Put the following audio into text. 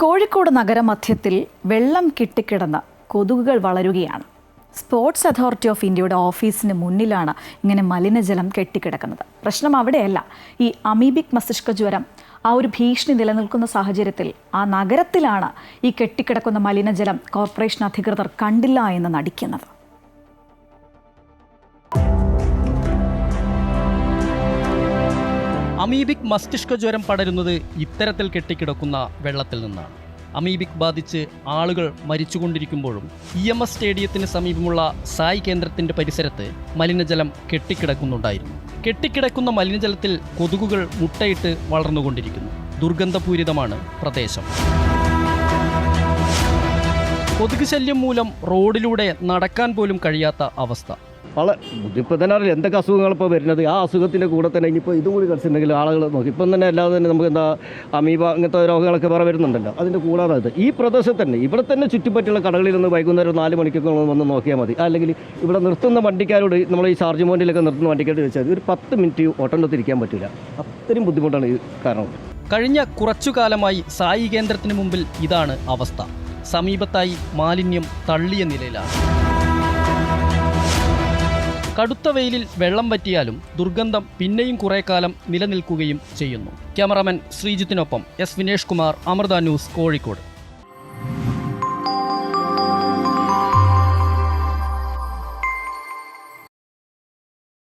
കോഴിക്കോട് നഗരമധ്യത്തിൽ വെള്ളം കിട്ടിക്കിടന്ന കൊതുകുകൾ വളരുകയാണ്. സ്പോർട്സ് അതോറിറ്റി ഓഫ് ഇന്ത്യയുടെ ഓഫീസിന് മുന്നിലാണ് ഇങ്ങനെ മലിനജലം കെട്ടിക്കിടക്കുന്നത്. പ്രശ്നം അവിടെയല്ല. ഈ അമീബിക് മസ്തിഷ്ക ജ്വരം ആ ഒരു ഭീഷണി നിലനിൽക്കുന്ന സാഹചര്യത്തിൽ ആ നഗരത്തിലാണ് ഈ കെട്ടിക്കിടക്കുന്ന മലിനജലം കോർപ്പറേഷൻ അധികൃതർ കണ്ടില്ല എന്ന് നടിക്കുന്നത്. അമീബിക് മസ്തിഷ്ക ജ്വരം പടരുന്നത് ഇത്തരത്തിൽ കെട്ടിക്കിടക്കുന്ന വെള്ളത്തിൽ നിന്നാണ്. അമീബിക് ബാധിച്ച് ആളുകൾ മരിച്ചുകൊണ്ടിരിക്കുമ്പോഴും ഇ എം എസ് സ്റ്റേഡിയത്തിന് സമീപമുള്ള സായി കേന്ദ്രത്തിന്റെ പരിസരത്ത് മലിനജലം കെട്ടിക്കിടക്കുന്നുണ്ടായിരുന്നു. കെട്ടിക്കിടക്കുന്ന മലിനജലത്തിൽ കൊതുകുകൾ മുട്ടയിട്ട് വളർന്നുകൊണ്ടിരിക്കുന്നു. ദുർഗന്ധപൂരിതമാണ് പ്രദേശം. കൊതുക് ശല്യം മൂലം റോഡിലൂടെ നടക്കാൻ പോലും കഴിയാത്ത അവസ്ഥ. വളരെ ഇതിപ്പോൾ തന്നെ അറിയില്ല. എന്തൊക്കെ അസുഖങ്ങൾ ഇപ്പോൾ വരുന്നത്? ആ അസുഖത്തിന്റെ കൂടെ തന്നെ ഇനിയിപ്പോൾ ഇതും കൂടി കളിച്ചിട്ടുണ്ടെങ്കിൽ ആളുകൾ നോക്കി. ഇപ്പം തന്നെ അല്ലാതെ തന്നെ നമുക്ക് എന്താ അമീബ അങ്ങനത്തെ രോഗങ്ങളൊക്കെ വേറെ വരുന്നുണ്ടല്ലോ. അതിന്റെ കൂടാതെ ഈ പ്രദേശത്ത് തന്നെ ഇവിടെ തന്നെ ചുറ്റുപറ്റുള്ള കടകളിൽ നിന്ന് വൈകുന്നേരം നാല് മണിക്കൊക്കെ വന്ന് നോക്കിയാൽ മതി. അല്ലെങ്കിൽ ഇവിടെ നിർത്തുന്ന വണ്ടിക്കാരോട് നമ്മൾ ഈ ചാർജ് പോയിന്റിലൊക്കെ നിർത്തുന്ന വണ്ടിക്കാരോട് ചോദിച്ചാൽ ഒരു പത്ത് മിനിറ്റ് ഓട്ടം തിരിക്കാൻ പറ്റില്ല അത്രയും ബുദ്ധിമുട്ടാണ് ഈ കാരണം കഴിഞ്ഞ കുറച്ചു കാലമായി സായി കേന്ദ്രത്തിന് മുമ്പിൽ ഇതാണ് അവസ്ഥ. സമീപത്തായി മാലിന്യം തള്ളിയ നിലയിലാണ്. കടുത്ത വെയിലിൽ വെള്ളം പറ്റിയാലും ദുർഗന്ധം പിന്നെയും കുറേ കാലം നിലനിൽക്കുകയും ചെയ്യുന്നു. ക്യാമറാമാൻ ശ്രീജിത്തിനൊപ്പം എസ് വിനേഷ് കുമാർ അമൃത ന്യൂസ് കോഴിക്കോട്.